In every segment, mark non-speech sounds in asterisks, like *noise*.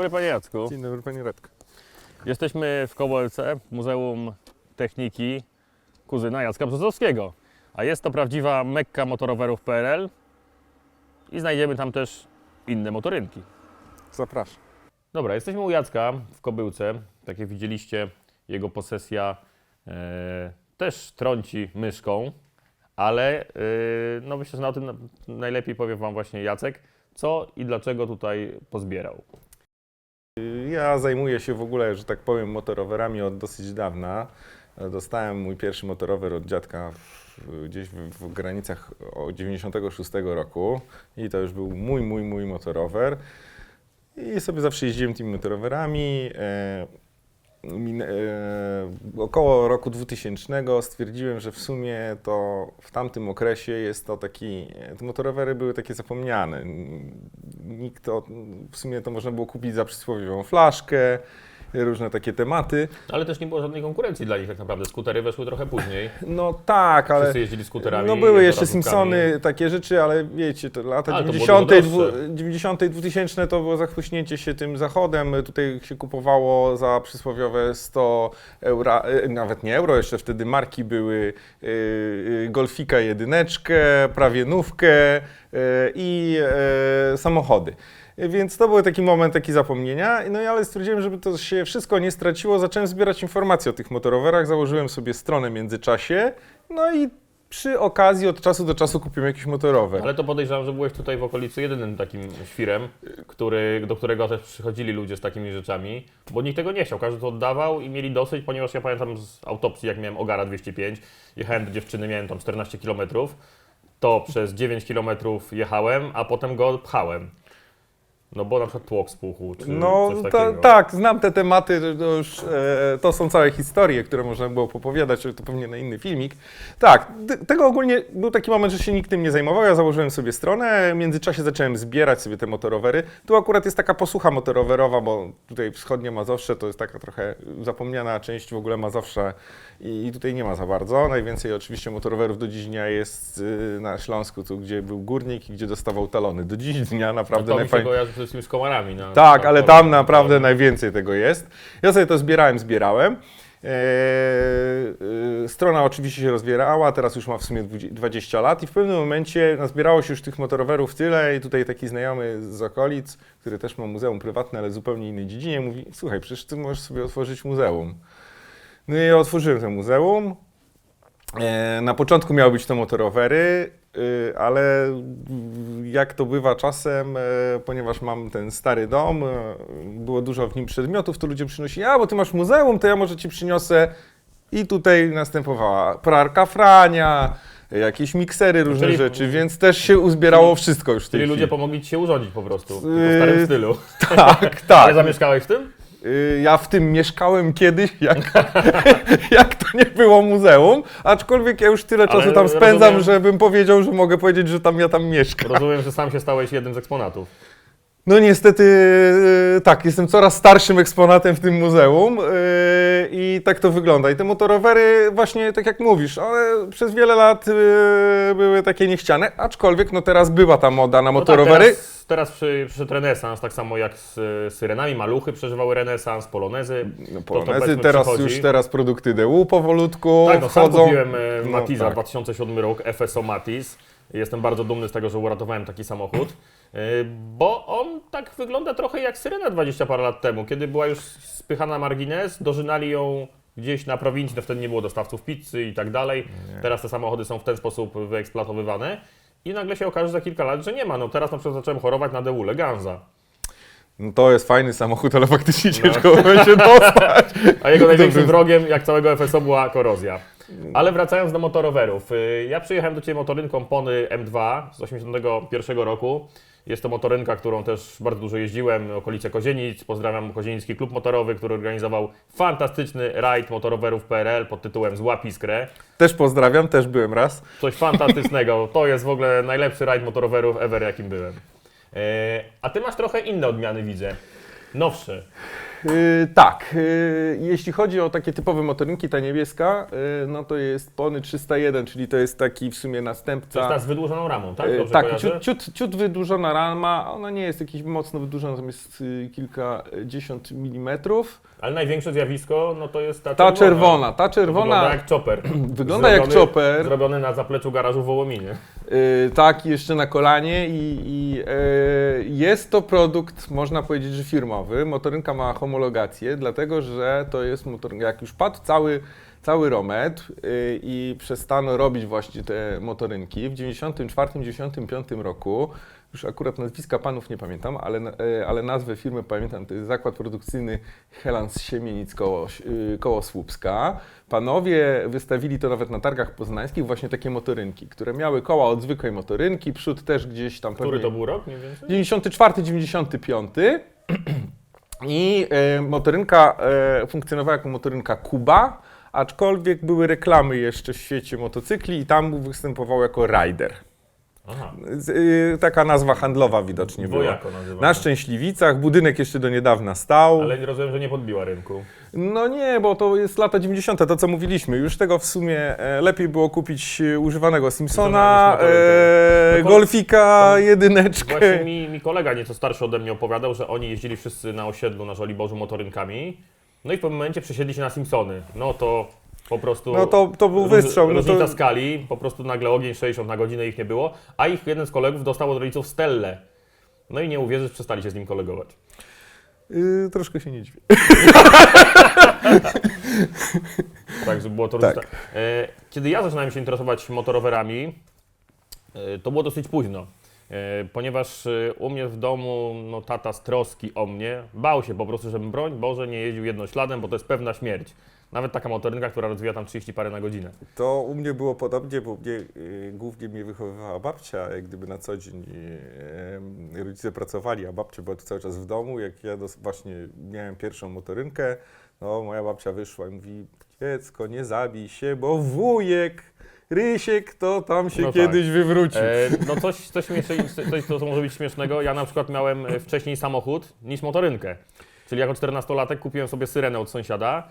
Dobry Panie Jacku. Dzień dobry Panie Radku. Jesteśmy w Kobolce, Muzeum Techniki kuzyna Jacka Brzozowskiego. A jest to prawdziwa mekka motorowerów PRL i znajdziemy tam też inne motorynki. Zapraszam. Dobra, jesteśmy u Jacka w Kobyłce. Tak jak widzieliście, jego posesja e, też trąci myszką, ale e, no myślę, że na tym na- najlepiej powie Wam właśnie Jacek, co i dlaczego tutaj pozbierał. Ja zajmuję się w ogóle, że tak powiem, motorowerami od dosyć dawna. Dostałem mój pierwszy motorower od dziadka w, gdzieś w, w granicach o 96 roku i to już był mój, mój, mój motorower. I sobie zawsze jeździłem tymi motorowerami. E, min- e, około roku 2000 stwierdziłem, że w sumie to w tamtym okresie jest to taki, te motorowery były takie zapomniane. Nikt to, w sumie to można było kupić za przysłowiową flaszkę, różne takie tematy. Ale też nie było żadnej konkurencji dla nich tak naprawdę. Skutery weszły trochę później. *laughs* No tak, ale... Wszyscy jeździli skuterami. No były jeszcze. Simpsony, takie rzeczy, ale wiecie, to lata Ale to było 90., dużo dwu- droższe. 90., 2000 to było zachłyśnięcie się tym zachodem. Tutaj się kupowało za przysłowiowe 100 euro, e, nawet nie euro, jeszcze wtedy marki były e, e, Golfika jedyneczkę, prawie nówkę i samochody. Więc to był taki moment taki zapomnienia. No ale stwierdziłem, żeby to się wszystko nie straciło, zacząłem zbierać informacje o tych motorowerach, założyłem sobie stronę w międzyczasie, no i przy okazji od czasu do czasu kupiłem jakiś motorower. Ale to podejrzewam, że byłeś tutaj w okolicy jedynym takim świrem, który, do którego też przychodzili ludzie z takimi rzeczami, bo nikt tego nie chciał. Każdy to oddawał i mieli dosyć, ponieważ ja pamiętam z autopsji, jak miałem Ogara 205, jechałem do dziewczyny, miałem tam 14 km, to przez 9 km jechałem, a potem go pchałem. No bo na przykład tłok spuchł, czy No coś ta, takiego. tak, znam te tematy, to już e, to są całe historie, które można było popowiadać, to pewnie na inny filmik. Tak, tego ogólnie był taki moment, że się nikt tym nie zajmował. Ja założyłem sobie stronę, w międzyczasie zacząłem zbierać sobie te motorowery. Tu akurat jest taka posłucha motorowerowa, bo tutaj wschodnie Mazowsze to jest taka trochę zapomniana część w ogóle Mazowsza i, i tutaj nie ma za bardzo. Najwięcej oczywiście motorowerów do dziś dnia jest y, na Śląsku, tu gdzie był górnik i gdzie dostawał talony. Do dziś dnia No naprawdę mi wszystkim z komarami. Na, Tak, na- ale na- tam naprawdę najwięcej tego jest. Ja sobie to zbierałem, zbierałem. Eee, strona oczywiście się rozwierała, teraz już ma w sumie 20 lat i w pewnym momencie nazbierało się już tych motorowerów tyle i tutaj taki znajomy z okolic, który też ma muzeum prywatne, ale w zupełnie innej dziedzinie, mówi, słuchaj, przecież ty możesz sobie otworzyć muzeum. No i otworzyłem to muzeum. E, Na początku miały być to motorowery, ale mm, jak to bywa czasem, e, ponieważ mam ten stary dom, e, było dużo w nim przedmiotów, to ludzie przynosili, a bo ty masz muzeum, to ja może ci przyniosę. I tutaj następowała prarka Frania, jakieś miksery, różne Czyli- rzeczy, więc też się uzbierało wszystko już w tej Czyli ludzie chwili. pomogli Ci się urządzić po prostu, w starym stylu. Tak, *laughs* Ale tak. zamieszkałeś w tym? Y, Ja w tym mieszkałem kiedyś, *laughs* jak, jak to nie było muzeum, aczkolwiek ja już tyle Ale czasu tam spędzam, rozumiem- żebym powiedział, że mogę powiedzieć, że tam ja tam mieszkam. Rozumiem, że sam się stałeś jednym z eksponatów. No niestety y, tak, jestem coraz starszym eksponatem w tym muzeum y, i tak to wygląda. I te motorowery właśnie tak jak mówisz, one przez wiele lat y, były takie niechciane, aczkolwiek no teraz była ta moda na No motorowery. tak, teraz, teraz przy, przyszedł renesans, tak samo jak z syrenami, maluchy przeżywały renesans, polonezy. No, polonezy, teraz przychodzi. już teraz produkty DU powolutku Tak, no sam wchodzą. kupiłem e, No, Matiza tak. 2007 rok, FSO Matiz. Jestem bardzo dumny z tego, że uratowałem taki samochód, bo on tak wygląda trochę jak Syrena 20 parę lat temu, kiedy była już spychana na margines, dożynali ją gdzieś na prowincji, to wtedy nie było dostawców pizzy i tak dalej. Teraz te samochody są w ten sposób wyeksploatowywane i nagle się okaże za kilka lat, że nie ma. No teraz na przykład zacząłem chorować na Deule Ganza, No to jest fajny samochód, ale faktycznie No. ciężko będzie dostać. *laughs* a jego największym wrogiem, jak całego FSO, była korozja. Ale wracając do motorowerów. y, Ja przyjechałem do Ciebie motorynką Pony M2 z 81 roku. Jest to motorynka, którą też bardzo dużo jeździłem, okolice Kozienic. Pozdrawiam Kozienicki Klub Motorowy, który organizował fantastyczny rajd motorowerów PRL pod tytułem Złap Iskrę. Też pozdrawiam, też byłem raz. Coś fantastycznego. *laughs* To jest w ogóle najlepszy rajd motorowerów ever, jakim byłem. E, A Ty masz trochę inne odmiany, widzę. Nowsze. Y, tak. y, jeśli chodzi o takie typowe motorynki, ta niebieska, y, no to jest Pony 301, czyli to jest taki w sumie To następca. jest ta z wydłużoną ramą, tak? Y, Dobrze tak, kojarzę? ciut, ciut, ciut wydłużona rama, ona nie jest jakiś mocno wydłużona, tam jest y, kilkadziesiąt milimetrów. Ale największe zjawisko, no to jest ta Ta czerwona. czerwona, ta Wygląda czerwona jak chopper. *clears throat* wygląda jak Zrobiony- chopper. Zrobiony na zapleczu garażu w Wołominie. Y, tak, jeszcze na kolanie i, i y, jest to produkt, można powiedzieć, że firmowy. Motorynka ma homologację, dlatego że to jest motorynka, jak już padł cały, cały romet y, i przestano robić właśnie te motorynki, w 94-95 roku, już akurat nazwiska panów nie pamiętam, ale, y, ale nazwę firmy pamiętam, to jest zakład produkcyjny Helans Siemienic koło, y, koło Słupska. Panowie wystawili to nawet na targach poznańskich, właśnie takie motorynki, które miały koła od zwykłej motorynki, przód też gdzieś tam Który pewnie... to był rok mniej więcej? 94, 95 i e, motorynka e, funkcjonowała jako motorynka Kuba, aczkolwiek były reklamy jeszcze w świecie motocykli i tam występował jako rider. Aha. E, taka nazwa handlowa widocznie była. Wojako. Na Szczęśliwicach, budynek jeszcze do niedawna stał. Ale rozumiem, że nie podbiła rynku. No nie, bo to jest lata 90., to co mówiliśmy. Już tego w sumie e, lepiej było kupić e, używanego Simpsona, e. Golfika, jedyneczkę. Właśnie mi, mi kolega nieco starszy ode mnie opowiadał, że oni jeździli wszyscy na osiedlu na Żoliborzu motorynkami. No i w pewnym momencie przesiedli się na Simpsony. No to po prostu... No to, to był róż- wystrzał. No Różnica to, skali, po prostu nagle ogień 60 na godzinę ich nie było, a ich jeden z kolegów dostał od rodziców Stellę. No i nie uwierzysz, przestali się z nim kolegować. y, troszkę się nie dziwię. *laughs* Tak, że było to Tak. różnica. E, Kiedy ja zaczynałem się interesować motorowerami, e, to było dosyć późno. E, Ponieważ u mnie w domu no, tata z troski o mnie bał się po prostu, żebym broń Boże nie jeździł jednośladem, bo to jest pewna śmierć. Nawet taka motorynka, która rozwija tam 30 parę na godzinę. To u mnie było podobnie, bo mnie, y, głównie mnie wychowywała babcia, jak gdyby na co dzień y, rodzice pracowali, a babcia była tu cały czas w domu. Jak ja dos- właśnie miałem pierwszą motorynkę, no moja babcia wyszła i mówi, dziecko nie zabij się, bo wujek, Rysiek to tam się No tak. kiedyś wywróci. E, no coś, coś, śmieszne, coś co, co może być śmiesznego. Ja na przykład miałem e, wcześniej samochód niż motorynkę. Czyli jako 14-latek kupiłem sobie syrenę od sąsiada,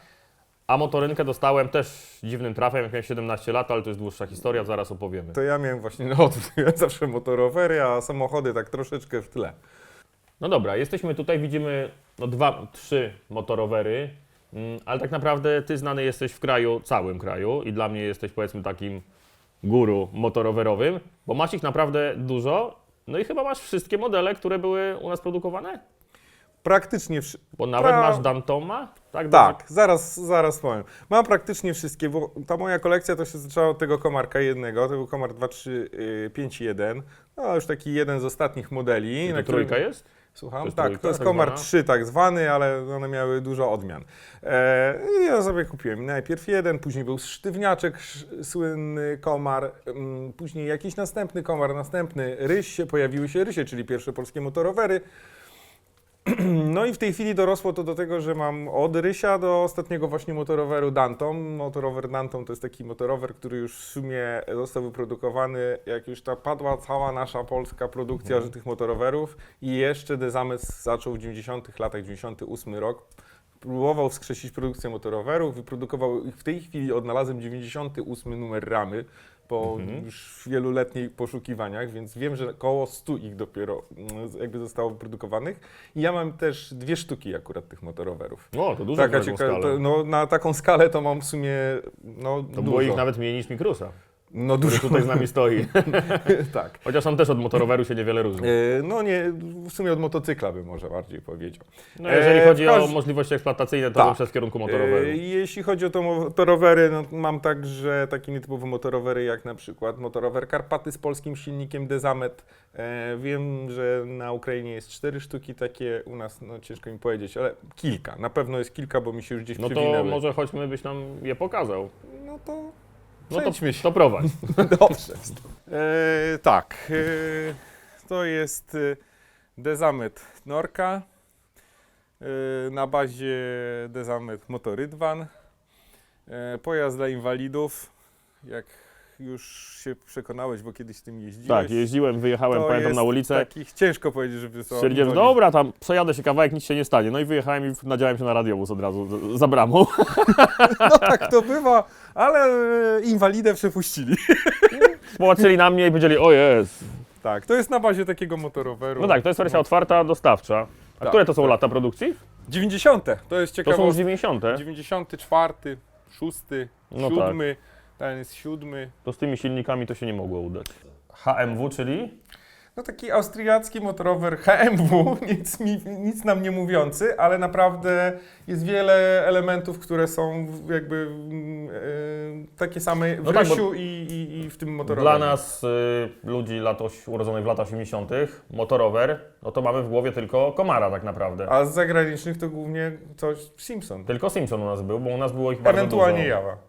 a motorynkę dostałem też dziwnym trafem, jak miałem 17 lat, ale to jest dłuższa historia, zaraz opowiemy. To ja miałem właśnie, no *laughs* ja zawsze motorowery, a samochody tak troszeczkę w tle. No dobra, jesteśmy tutaj, widzimy no dwa, trzy motorowery, mm, ale tak naprawdę ty znany jesteś w kraju, całym kraju i dla mnie jesteś powiedzmy takim guru motorowerowym, bo masz ich naprawdę dużo, no i chyba masz wszystkie modele, które były u nas produkowane? Praktycznie wszy- Bo nawet Pra- masz Dantoma? Tak? Tak, zaraz, zaraz powiem. Mam praktycznie wszystkie, bo ta moja kolekcja to się zaczęła od tego komarka jednego, to był komar 2351, no już taki jeden z ostatnich modeli. I na to którym- trójka jest? Słucham? To jest tak, trójka, to jest tak komar zwana? 3 tak zwany, ale one miały dużo odmian. E, ja sobie kupiłem najpierw jeden, później był sztywniaczek, sz- słynny komar, mm, później jakiś następny komar, następny ryś pojawiły się rysie, czyli pierwsze polskie motorowery. *clears throat* No i w tej chwili dorosło to do tego, że mam od Rysia do ostatniego właśnie motoroweru Danton. Motorower Danton to jest taki motorower, który już w sumie został wyprodukowany, jak już ta padła cała nasza polska produkcja Mhm. tych motorowerów i jeszcze Dezames zaczął w 90 latach, 98 rok. Próbował wskrzesić produkcję motorowerów, wyprodukował ich w tej chwili odnalazłem 98 numer ramy po Mhm. już wieloletnich poszukiwaniach, więc wiem, że około 100 ich dopiero mm, jakby zostało wyprodukowanych. I ja mam też dwie sztuki akurat tych motorowerów. O, to dużo Taka na taką cieka- skalę. to, no, na taką skalę to mam w sumie no, To dużo. było ich nawet mniej niż Mikrusa, No dużo, tutaj z nami stoi. *laughs* tak. Chociaż on też od motoroweru się niewiele różni. E, No nie, w sumie od motocykla bym może bardziej powiedział. No jeżeli e, chodzi o możliwości eksploatacyjne, to Tak. w kierunku motoroweru. E, Jeśli chodzi o to motorowery, no, mam także takie nietypowe motorowery, jak na przykład motorower Karpaty z polskim silnikiem Dezamet. E, wiem, że na Ukrainie jest cztery sztuki takie, u nas no, ciężko mi powiedzieć, ale kilka. Na pewno jest kilka, bo mi się już gdzieś No to przewinęły. może chodźmy, byś nam je pokazał. No to No to, przejdźmy się. to prowadź. *laughs* Dobrze. E, tak, e, to jest e, Dezamet Norka e, na bazie Dezamet Motorydwan. E, pojazd dla inwalidów. Jak już się przekonałeś, bo kiedyś tym jeździłeś. Tak, jeździłem, wyjechałem, to pamiętam jest na ulicę. Takich ciężko powiedzieć, żeby to Stwierdziłem, że dobra, tam przejadę się kawałek, nic się nie stanie. No i wyjechałem i nadziałem się na radiowóz od razu za bramą. *laughs* No tak to bywa, ale e, inwalidę przepuścili. *laughs* Popatrzyli na mnie i powiedzieli, o jest. Tak, to jest na bazie takiego motoroweru. No tak, to jest wersja otwarta, dostawcza. A Tak, które to są tak. lata produkcji? 90. To jest To są ciekawe. już 90. 94, 6, No 7, ten jest 7. To z tymi silnikami to się nie mogło udać. HMW, czyli? No taki austriacki motorower HMW, *laughs* nic, mi, nic nam nie mówiący, ale naprawdę jest wiele elementów, które są jakby e, takie same w No tak, Rysiu i, i, i w tym motorowerze. Dla nas, y, ludzi lat oś- urodzonych w latach 80., motorower, no to mamy w głowie tylko Komara tak naprawdę. A z zagranicznych to głównie coś Simpson. Tylko Simpson u nas był, bo u nas było ich bardzo Ewentualnie dużo. Jawa.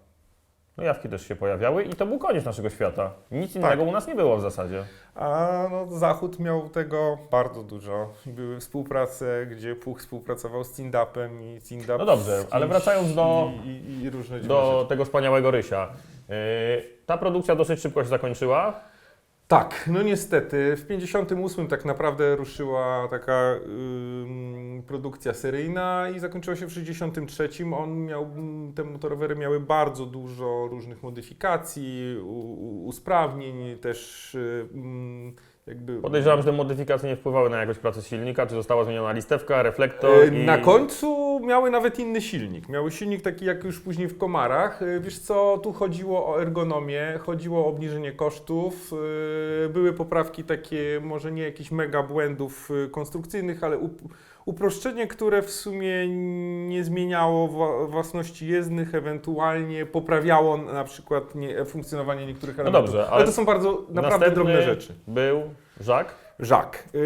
No jawki też się pojawiały i to był koniec naszego świata. Nic innego Tak. u nas nie było w zasadzie. A no, Zachód miał tego bardzo dużo. Były współprace, gdzie Puch współpracował z Cindapem i Cindap No dobrze, z ale kimś wracając do- I, i, i różne dziwne Do rzeczy. tego wspaniałego Rysia. Yy, ta produkcja dosyć szybko się zakończyła. Tak, no niestety. W 58 tak naprawdę ruszyła taka ym, produkcja seryjna i zakończyła się w 63. On miał, te motorowery miały bardzo dużo różnych modyfikacji, u, usprawnień, też y, mm, jakby... Podejrzewam, że te modyfikacje nie wpływały na jakość pracy silnika, czy została zmieniona listewka, reflektor E, i... Na końcu miały nawet inny silnik. Miały silnik taki jak już później w Komarach. E, Wiesz co, tu chodziło o ergonomię, chodziło o obniżenie kosztów. e, Były poprawki takie, może nie jakichś mega błędów konstrukcyjnych, ale up- uproszczenie, które w sumie nie zmieniało własności jezdnych, ewentualnie poprawiało na przykład nie, funkcjonowanie niektórych No elementów. dobrze, ale ale to są bardzo naprawdę drobne rzeczy. był Żak. Żak. Yy,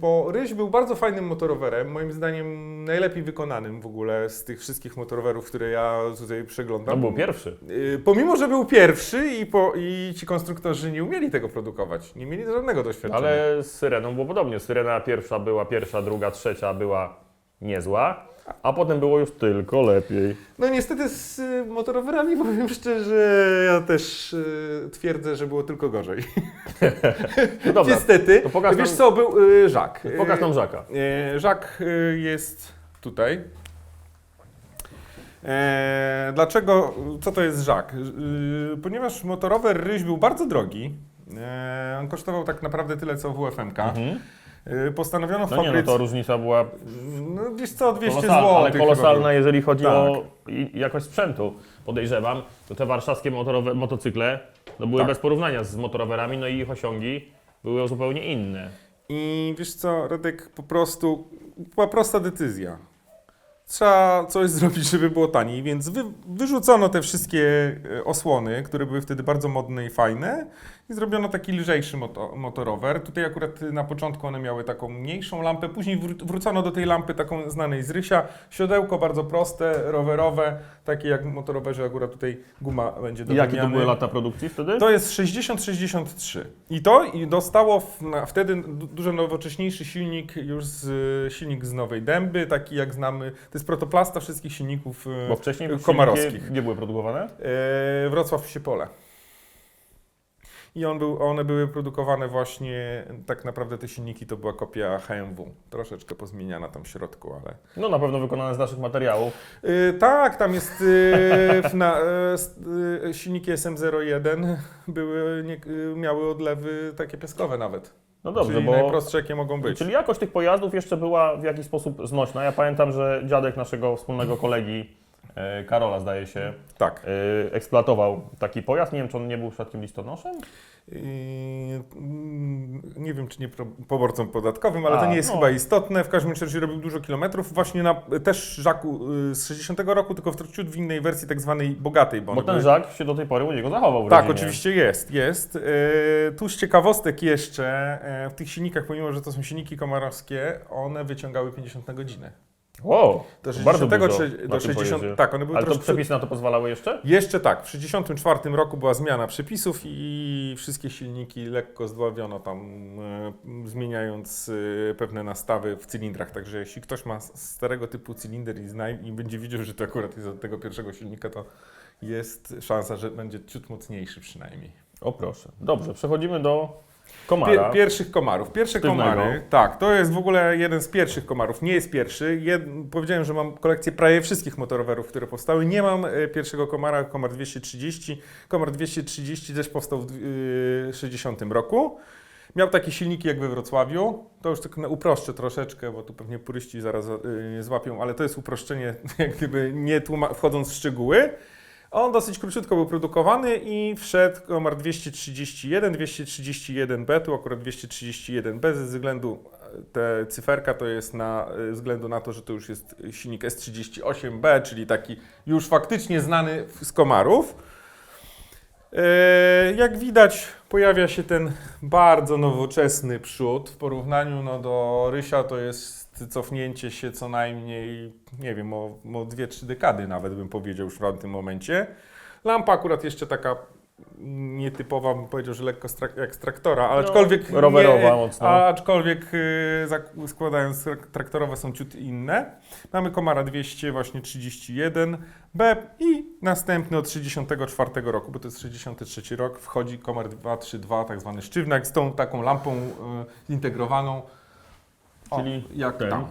bo Ryś był bardzo fajnym motorowerem, moim zdaniem najlepiej wykonanym w ogóle z tych wszystkich motorowerów, które ja tutaj przeglądam. był pierwszy. Yy, pomimo, że był pierwszy i, po, i ci konstruktorzy nie umieli tego produkować, nie mieli żadnego doświadczenia. Ale z Syreną było podobnie. Syrena pierwsza była pierwsza, druga, trzecia była niezła, a potem było już tylko lepiej. No niestety z y, motorowerami *laughs* powiem szczerze, ja też y, twierdzę, że było tylko gorzej. *laughs* No dobra, Niestety. to pokaż Wiesz nam- co, był y, Żak. pokaż nam Żaka. Żak jest tutaj. E, dlaczego? Co to jest Żak? Ponieważ motorower Ryś był bardzo drogi. E, on kosztował tak naprawdę tyle co WFMK. Mhm. E, postanowiono w No nie, no fabryce. to różnica była No wiesz co, 200 kolosalna, zł. ale kolosalna, jeżeli chodzi Tak. o jakość sprzętu. Podejrzewam, to te warszawskie motorowe, motocykle no były Tak. bez porównania z motorowerami, no i ich osiągi były zupełnie inne. I wiesz co, Radek, po prostu była prosta decyzja. Trzeba coś *laughs* zrobić, żeby było taniej, więc wy, wyrzucono te wszystkie e, osłony, które były wtedy bardzo modne i fajne i zrobiono taki lżejszy moto, motorower. Tutaj akurat na początku one miały taką mniejszą lampę, później wró- wrócono do tej lampy taką znanej z Rysia. Siodełko bardzo proste, rowerowe, takie jak motorowerze, akurat tutaj guma będzie do Jakie to wymiany. były lata produkcji wtedy? To jest 60-63. I to i dostało w, na, wtedy du- dużo nowocześniejszy silnik, już z, silnik z Nowej Dęby, taki jak znamy. To jest protoplasta wszystkich silników e, Bo wcześniej komarowskich. silniki nie były produkowane? E, Wrocław Siepole. I on był, one były produkowane właśnie, tak naprawdę te silniki to była kopia HMW. Troszeczkę pozmieniana tam w środku, ale... No na pewno wykonane z naszych materiałów. Y, tak, tam jest y, w na, y, s- y, silniki SM01 były, nie, y, miały odlewy takie piaskowe nawet. No dobrze, czyli bo... najprostsze jakie mogą być. Czyli jakość tych pojazdów jeszcze była w jakiś sposób znośna. Ja pamiętam, że dziadek naszego wspólnego kolegi, Karola zdaje się, Tak. e, eksploatował taki pojazd. Nie wiem, czy on nie był przypadkiem listonoszem? Mm, nie wiem, czy nie poborcą podatkowym, ale A, to nie jest no. chyba istotne. W każdym razie robił dużo kilometrów. Właśnie na też Żaku z 60 roku, tylko w ciut w innej wersji tak zwanej bogatej. Bo Bo ten Żak się do tej pory u niego zachował Tak, rodzinie. oczywiście jest, jest. E, tu z ciekawostek jeszcze, e, w tych silnikach, pomimo że to są silniki komarowskie, one wyciągały 50 na godzinę. Wow, Do to bardzo 60, dużo czy- do tym 60 pojeździe. tak, one były Ale to troszkę... przepisy na to pozwalały jeszcze? Jeszcze tak, w 64 roku była zmiana przepisów i wszystkie silniki lekko zdławiono tam, e, zmieniając e, pewne nastawy w cylindrach. Także jeśli ktoś ma starego typu cylinder i, zna, i będzie widział, że to akurat jest od tego pierwszego silnika, to jest szansa, że będzie ciut mocniejszy przynajmniej. O proszę. Dobrze, przechodzimy do komara. pierwszych komarów. Pierwsze Sztywnego. komary, tak, to jest w ogóle jeden z pierwszych komarów. Nie jest pierwszy. Jed, powiedziałem, że mam kolekcję prawie wszystkich motorowerów, które powstały. Nie mam e, pierwszego komara, komar 230. Komar 230 też powstał w y, 60 roku. Miał takie silniki jak we Wrocławiu. To już tak uproszczę troszeczkę, bo tu pewnie puryści zaraz y, złapią, ale to jest uproszczenie, *laughs* jak gdyby nie tłuma- wchodząc w szczegóły. On dosyć króciutko był produkowany i wszedł komar 231, 231B, tu akurat 231B ze względu, te cyferka to jest na względu na to, że to już jest silnik S38B, czyli taki już faktycznie znany z komarów. E, Jak widać, pojawia się ten bardzo nowoczesny przód. W porównaniu no, do Rysia to jest cofnięcie się co najmniej, nie wiem, o, o 2-3 dekady nawet bym powiedział już w tym momencie. Lampa akurat jeszcze taka nietypowa, bym powiedział, że lekko strak- jak z traktora, ale No, aczkolwiek... rowerowa mocno. A, aczkolwiek y, składając trak- traktorowe są ciut inne. Mamy Komara 200, właśnie 31 B i następny od 64 roku, bo to jest 63 rok, wchodzi Komar 232, tak zwany sztywnak z tą taką lampą y, zintegrowaną. Czyli jak ten. tam.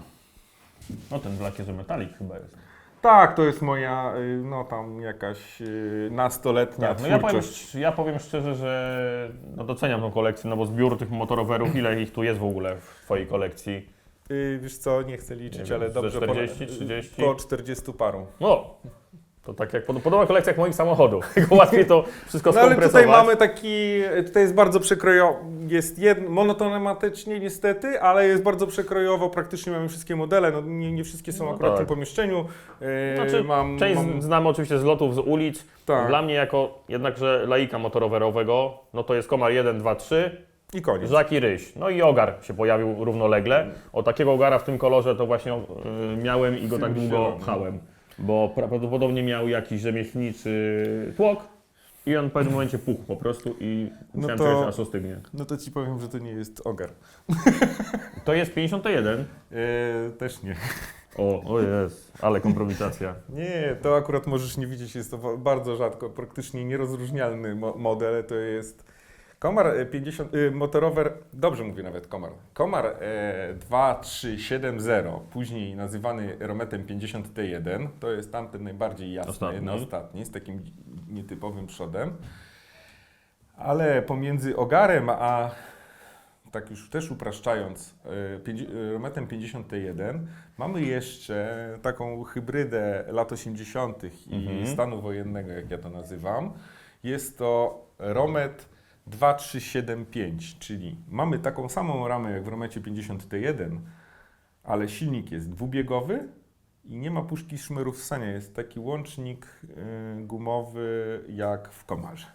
No ten w lakierze metalik chyba jest. Tak, to jest moja, y, no tam jakaś y, nastoletnia Tak, no ja powiem, twórczość. ja powiem szczerze, że no doceniam tą kolekcję, no bo zbiór tych motorowerów, ile ich tu jest w ogóle w Twojej kolekcji? Y, wiesz co, nie chcę liczyć, Nie wiem, ale ze dobrze. 40, ponad- 30? Po 40 paru. No, to tak jak pod- podobna kolekcja jak moich samochodów, *laughs* łatwiej to wszystko *laughs* No ale skompresować. tutaj mamy taki, tutaj jest bardzo przekrojowo, jest jed, monotonematycznie niestety, ale jest bardzo przekrojowo, praktycznie mamy wszystkie modele, no nie, nie wszystkie są No akurat w tak. tym pomieszczeniu. Yy, Znaczy, mam, Część mam, znamy oczywiście z lotów, z ulic. tak, Dla mnie jako jednakże laika motorowerowego, no to jest Komar 1, 2, 3, i koniec. Żak i Ryś. No i Ogar się pojawił równolegle. O takiego Ogara w tym kolorze to właśnie y, miałem i go tak długo pchałem. Bo prawdopodobnie miał jakiś rzemieślniczy tłok i on w pewnym momencie puchł po prostu i No musiałem to- czekać aż ostygnie. No to ci powiem, że to nie jest ogar. To jest 51. Yy, też nie. O, o jest, ale kompromitacja. *laughs* Nie, to akurat możesz nie widzieć, jest to bardzo rzadko, praktycznie nierozróżnialny mo- model, to jest Komar e, 50, y, motorower, dobrze mówię nawet Komar, Komar e, 2370, później nazywany Rometem 50T1, to jest tamten najbardziej jasny, Ostatni. ostatni, ostatni z takim nietypowym przodem, ale pomiędzy Ogarem a tak już też upraszczając, e, e, Rometem 51 mamy jeszcze taką hybrydę lat 80. i Mhm. stanu wojennego, jak ja to nazywam. Jest to Romet 2375, czyli mamy taką samą ramę jak w Romecie 50T1, ale silnik jest dwubiegowy i nie ma puszki szmerów ssania. Jest taki łącznik y, gumowy jak w Komarze.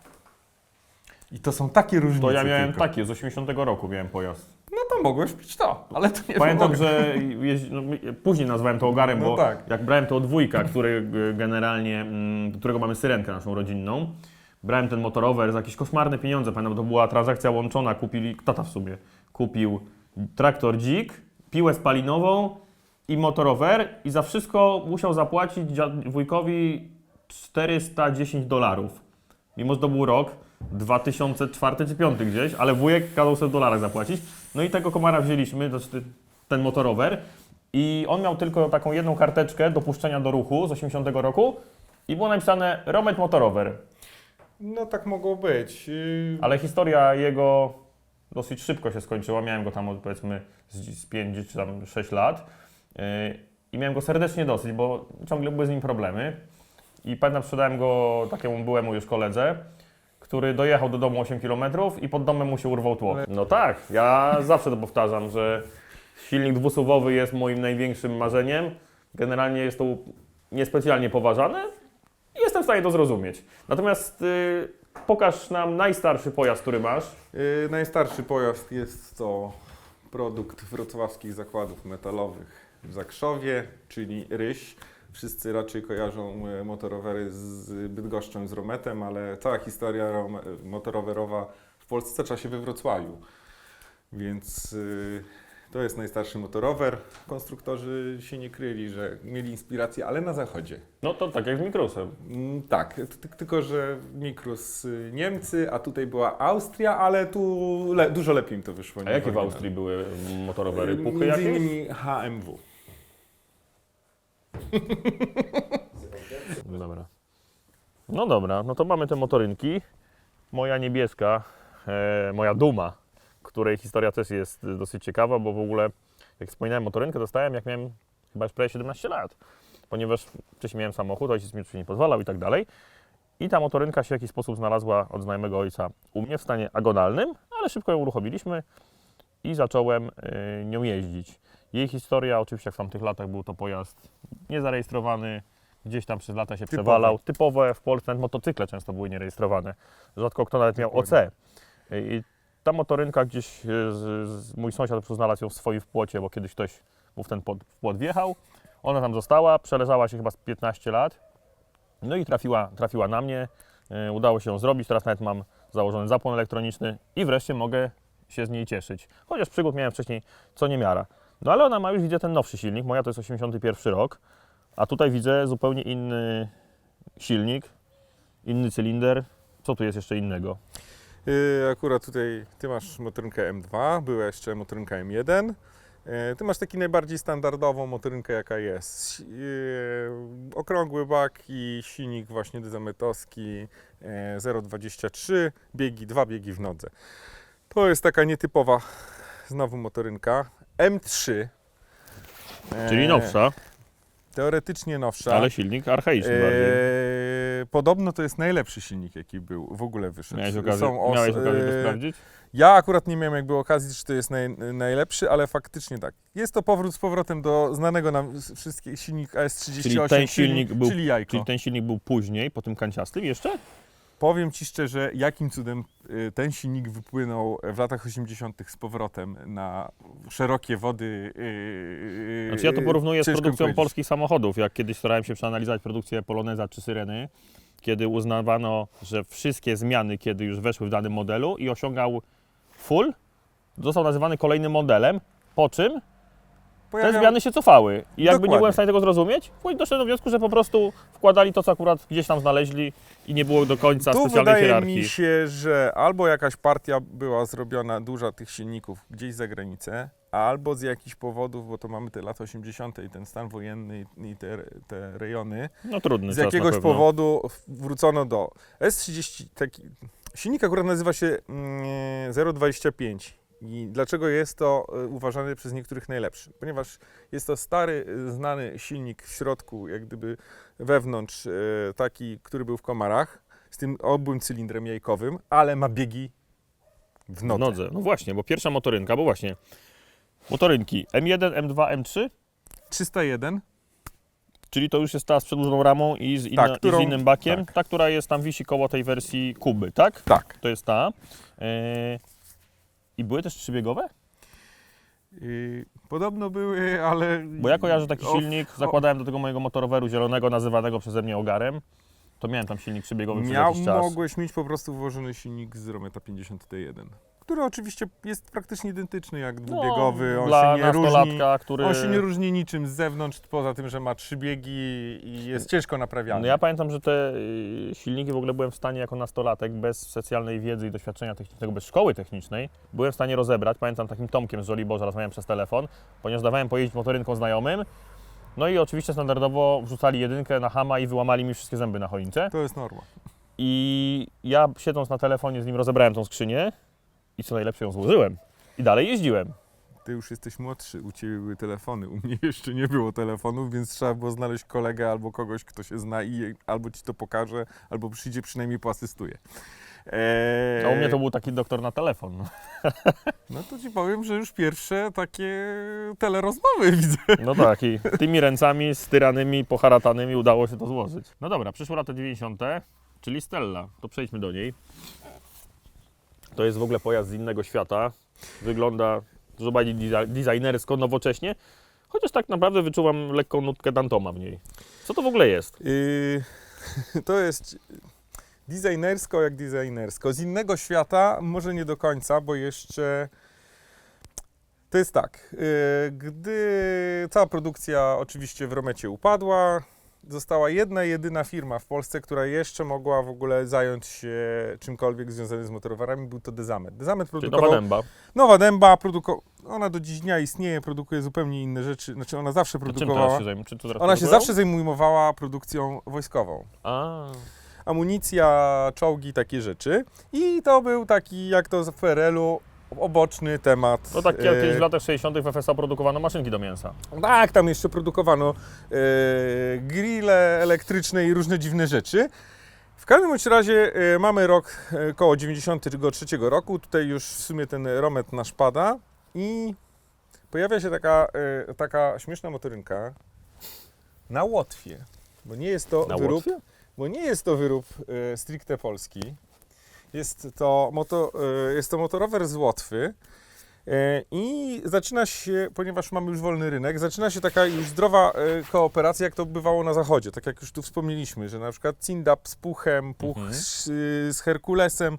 I to są takie różnice. To ja miałem tylko. takie, z 80 roku miałem pojazd. No to mogłeś pić to, ale to nie Pamiętam, że jeździ, no, później nazwałem to Ogarem, No bo tak. jak brałem to dwójka, który y, generalnie, mm, którego mamy syrenkę naszą rodzinną, brałem ten motorower za jakieś koszmarne pieniądze, pamiętam, to była transakcja łączona, kupili, tata w sumie, kupił traktor dzik, piłę spalinową i motorower i za wszystko musiał zapłacić wujkowi 410 dolarów. Mimo, że to był rok 2004 czy 2005 gdzieś, ale wujek kazał sobie w dolarach zapłacić. No i tego komara wzięliśmy, znaczy ty- ten motorower i on miał tylko taką jedną karteczkę dopuszczenia do ruchu z 80 roku i było napisane Romet Motorower. No tak mogło być. Yy, Ale historia jego dosyć szybko się skończyła. Miałem go tam od, powiedzmy z, z 5 czy tam 6 lat yy, i miałem go serdecznie dosyć, bo ciągle były z nim problemy. I pamiętam, sprzedałem go takiemu byłemu już koledze, który dojechał do domu 8 km i pod domem mu się urwał tłok. No tak, ja zawsze to powtarzam, że silnik dwusuwowy jest moim największym marzeniem. Generalnie jest to niespecjalnie poważane jestem w stanie to zrozumieć. Natomiast y, pokaż nam najstarszy pojazd, który masz. yy, najstarszy pojazd jest to produkt wrocławskich zakładów metalowych w Zakrzowie, czyli Ryś. Wszyscy raczej kojarzą e, motorowery z Bydgoszczą, z Rometem, ale cała historia motorowerowa w Polsce zaczęła się we Wrocławiu. Więc yy, To jest najstarszy motorower. Konstruktorzy się nie kryli, że mieli inspirację, ale na zachodzie. No to tak jak z Mikrusem. Mm, Tak, tylko że Mikrus y, Niemcy, a tutaj była Austria, ale tu le- dużo lepiej im to wyszło. A niż jakie w. Austrii były motorowery? Puchy Między jakieś? innymi HMW. *laughs* Dobra. No dobra, no to mamy te motorynki. Moja niebieska, e, moja duma, której historia też jest e, dosyć ciekawa, bo w ogóle jak wspominałem motorynkę, dostałem jak miałem chyba już prawie 17 lat, ponieważ wcześniej miałem samochód, ojciec mi nie pozwalał i tak dalej. I ta motorynka się w jakiś sposób znalazła od znajomego ojca u mnie w stanie agonalnym, ale szybko ją uruchomiliśmy i zacząłem e, nią jeździć. Jej historia, oczywiście jak w tamtych latach był to pojazd niezarejestrowany, gdzieś tam przez lata się Typowe. przewalał. Typowe w Polsce nawet motocykle często były nierejestrowane. Rzadko kto nawet miał OC. I ta motorynka gdzieś, e, z, z, mój sąsiad znalazł ją w swoim wpłocie, bo kiedyś ktoś mu w ten pod, w płot wjechał. Ona tam została, przeleżała się chyba z 15 lat. No i trafiła, trafiła na mnie. E, Udało się ją zrobić, teraz nawet mam założony zapłon elektroniczny i wreszcie mogę się z niej cieszyć. Chociaż przygód miałem wcześniej co niemiara. No ale ona ma już, widzę, ten nowszy silnik. Moja to jest 81 rok, a tutaj widzę zupełnie inny silnik, inny cylinder. Co tu jest jeszcze innego? Yy, akurat tutaj ty masz motorynkę M2, była jeszcze motorynka M1. Yy, Ty masz taki najbardziej standardową motorynkę, jaka jest. Yy, Okrągły bak i silnik właśnie dyzametowski yy, 0,23, biegi, dwa biegi w nodze. To jest taka nietypowa znowu motorynka. M3. Czyli nowsza, Teoretycznie nowsza. ale silnik archaiczny bardziej. Eee, podobno to jest najlepszy silnik, jaki był, w ogóle wyszedł. Miałeś okazję, os- miałeś okazję to eee, sprawdzić? Ja akurat nie miałem jakby okazji, czy to jest naj, najlepszy, ale faktycznie tak. Jest to powrót z powrotem do znanego nam wszystkich silnik AS38, Czyli ten silnik czyli, był- czyli jajko. Czyli ten silnik był później, po tym kanciastym jeszcze? Powiem Ci szczerze, jakim cudem y, ten silnik wypłynął w latach 80. z powrotem na szerokie wody. Yy, Znaczy ja to porównuję z produkcją polskich samochodów. Jak kiedyś starałem się przeanalizować produkcję Poloneza czy Syreny, kiedy uznawano, że wszystkie zmiany, kiedy już weszły w danym modelu i osiągał full, został nazywany kolejnym modelem, po czym te Pojawiał- zmiany się cofały. I jakby nie Dokładnie. byłem w stanie tego zrozumieć, doszedłem do wniosku, że po prostu wkładali to, co akurat gdzieś tam znaleźli i nie było do końca Tu specjalnej wydaje hierarchii. mi się, że albo jakaś partia była zrobiona duża tych silników gdzieś za granicę, albo z jakichś powodów, bo to mamy te lata 80. i ten stan wojenny i te, te rejony, No trudny z jakiegoś powodu wrócono do S30. Taki, silnik akurat nazywa się mm, 025. I dlaczego jest to e, uważany przez niektórych najlepszy? Ponieważ jest to stary, e, znany silnik w środku, jak gdyby wewnątrz, e, taki, który był w komarach, z tym obłym cylindrem jajkowym, ale ma biegi w W nodze. nodze. No właśnie, bo pierwsza motorynka, bo właśnie motorynki M1, M2, M3, 301, czyli to już jest ta z przedłużoną ramą i z, inna, Tak, którą- i z innym bakiem. tak. Ta, która jest tam wisi koło tej wersji Kuby, tak? tak. To jest ta. I były też trzybiegowe? Y, podobno były, ale... Bo ja kojarzę taki silnik, zakładałem do tego mojego motoroweru zielonego, nazywanego przeze mnie ogarem. To miałem tam silnik trzybiegowy przez Miał, jakiś czas. mogłeś mieć po prostu włożony silnik z Rometa 50T1, który oczywiście jest praktycznie identyczny jak dwubiegowy. on, No, dla się nie różni, który... on się nie różni niczym z zewnątrz, poza tym, że ma trzy biegi i jest ciężko naprawiany. No ja pamiętam, że te y, silniki w ogóle byłem w stanie jako nastolatek, bez specjalnej wiedzy i doświadczenia technicznego, bez szkoły technicznej, byłem w stanie rozebrać. Pamiętam takim Tomkiem z Żoliborza rozmawiałem przez telefon, ponieważ dawałem pojeździć motorynką znajomym. No i oczywiście standardowo wrzucali jedynkę na hama i wyłamali mi wszystkie zęby na choince. To jest norma. I ja siedząc na telefonie z nim rozebrałem tą skrzynię i co najlepsze ją złożyłem. I dalej jeździłem. Ty już jesteś młodszy, u Ciebie były telefony, u mnie jeszcze nie było telefonów, więc trzeba było znaleźć kolegę albo kogoś, kto się zna i albo Ci to pokaże, albo przyjdzie przynajmniej poasystuje. Eee, A u mnie to był taki doktor na telefon. No to Ci powiem, że już pierwsze takie telerozmowy *laughs* widzę. No tak, i tymi ręcami styranymi, poharatanymi udało się to złożyć. No dobra, przyszło lata 90., czyli Stella. To przejdźmy do niej. To jest w ogóle pojazd z innego świata. Wygląda dużo bardziej desi- designersko, nowocześnie. Chociaż tak naprawdę wyczuwam lekką nutkę Dantoma w niej. Co to w ogóle jest? Yy, *laughs* to jest designersko jak designersko. Z innego świata może nie do końca, bo jeszcze To jest tak, y, gdy cała produkcja oczywiście w Romecie upadła, została jedna jedyna firma w Polsce, która jeszcze mogła w ogóle zająć się czymkolwiek związanym z motorowarami, był to Dezamet. Dezamet produkował... Nowa Dęba. Nowa Dęba, produko... ona do dziś dnia istnieje, produkuje zupełnie inne rzeczy, znaczy ona zawsze A Czym produkowała... się to Ona się zawsze zajmowała produkcją wojskową. A, Amunicja, czołgi, takie rzeczy. I to był taki, jak to w PRL-u, oboczny temat. no tak e, kiedyś w latach 60. w FSA produkowano maszynki do mięsa. Tak, tam jeszcze produkowano e, grille elektryczne i różne dziwne rzeczy. W każdym bądź razie e, mamy rok e, koło 93 roku, tutaj już w sumie ten romet nasz pada i pojawia się taka, e, taka śmieszna motorynka na Łotwie, bo nie jest to Na wyrób, Łotwie? bo nie jest to wyrób e, stricte polski. Jest to, moto, e, jest to motorower z Łotwy. E, I zaczyna się, ponieważ mamy już wolny rynek, zaczyna się taka już zdrowa e, kooperacja, jak to bywało na zachodzie. Tak jak już tu wspomnieliśmy, że na przykład Cindap z Puchem, Puch Mhm. z, z Herkulesem.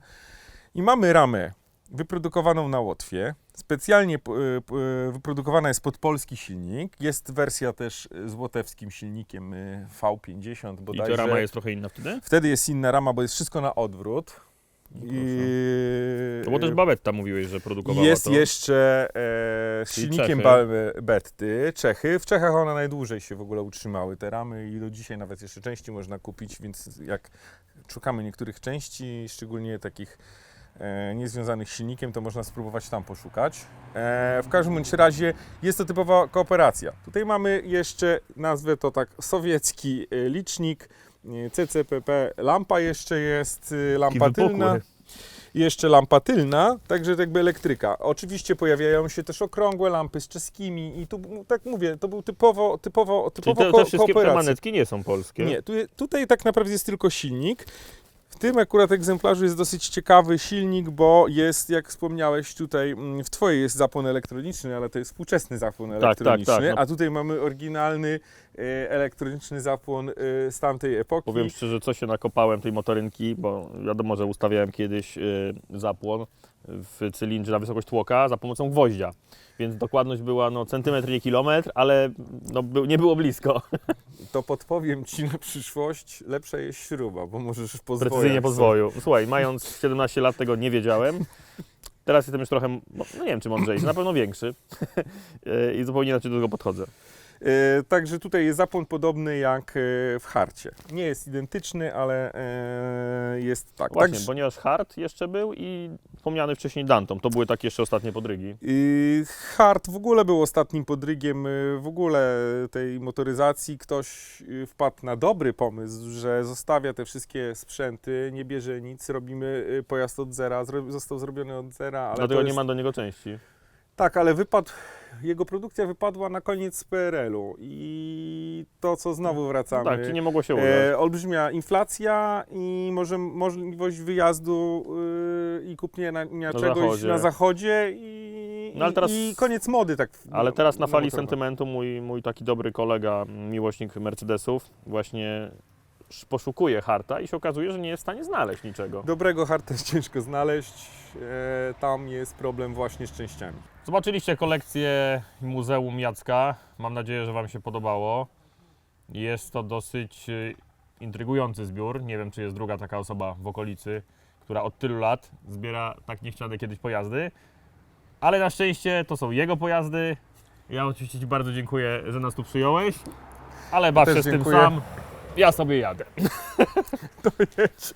I mamy ramę wyprodukowaną na Łotwie. Specjalnie p- e, wyprodukowana jest pod polski silnik. Jest wersja też z łotewskim silnikiem e, V50 I bodajże. ta rama jest trochę inna wtedy? Wtedy jest inna rama, bo jest wszystko na odwrót. I, To było też Babetta mówiłeś, że produkowała jest to. jeszcze e, silnikiem Czechy. Ba- Betty, Czechy. W Czechach one najdłużej się w ogóle utrzymały, te ramy i do dzisiaj nawet jeszcze części można kupić, więc jak szukamy niektórych części, szczególnie takich e, niezwiązanych z silnikiem, to można spróbować tam poszukać. E, w każdym bądź razie jest to typowa kooperacja. Tutaj mamy jeszcze, nazwę to tak, sowiecki e, licznik, CCPP, lampa jeszcze jest, e, lampa tylna jeszcze lampa tylna, także jakby elektryka. Oczywiście pojawiają się też okrągłe lampy z czeskimi i tu, tak mówię, to był typowo, typowo, Czyli typowo te, ko- te wszystkie te manetki nie są polskie. Nie, tu, tutaj tak naprawdę jest tylko silnik. W tym akurat egzemplarzu jest dosyć ciekawy silnik, bo jest, jak wspomniałeś tutaj, w Twojej jest zapłon elektroniczny, ale to jest współczesny zapłon tak, elektroniczny, tak, no. a tutaj mamy oryginalny elektroniczny zapłon e, z tamtej epoki. Powiem szczerze, co się nakopałem tej motorynki, bo wiadomo, że ustawiałem kiedyś y, zapłon w cylindrze na wysokość tłoka za pomocą gwoździa. Więc dokładność była no, centymetr, nie kilometr, ale no, nie było blisko. To podpowiem Ci na przyszłość, lepsza jest śruba, bo możesz pozwolić. Precyzyjnie pozwoju. Słuchaj, mając 17 lat tego nie wiedziałem. Teraz jestem już trochę, no nie wiem czy mądrzejszy, na pewno większy. *laughs* Y, I zupełnie inaczej do tego podchodzę. E, Także tutaj jest zapłon podobny jak e, w harcie. Nie jest identyczny, ale e, jest tak. Właśnie, Także, ponieważ Hart jeszcze był i wspomniany wcześniej Danton. To były takie jeszcze ostatnie podrygi. Hart w ogóle był ostatnim podrygiem w ogóle tej motoryzacji. Ktoś wpadł na dobry pomysł, że zostawia te wszystkie sprzęty, nie bierze nic, robimy pojazd od zera. Został zrobiony od zera, ale Dlatego to nie jest... ma do niego części. Tak, ale wypadł, jego produkcja wypadła na koniec PRL-u i to, co znowu wracamy. Tak, i nie mogło się udać. E, olbrzymia inflacja i może możliwość wyjazdu y, i kupienia na, czegoś zachodzie. na zachodzie i, No teraz- i koniec mody. tak. Ale teraz na fali sentymentu mój, mój taki dobry kolega, miłośnik Mercedesów, właśnie poszukuje Harta i się okazuje, że nie jest w stanie znaleźć niczego. Dobrego harta jest ciężko znaleźć. E, tam jest problem właśnie z częściami. Zobaczyliście kolekcję Muzeum Jacka. Mam nadzieję, że Wam się podobało. Jest to dosyć y, intrygujący zbiór. Nie wiem, czy jest druga taka osoba w okolicy, która od tylu lat zbiera tak niechciane kiedyś pojazdy. Ale na szczęście to są jego pojazdy. Ja oczywiście Ci bardzo dziękuję, że nas tu przyjąłeś. Ale baw się z tym sam. Ja sobie jadę. *laughs* To jedź.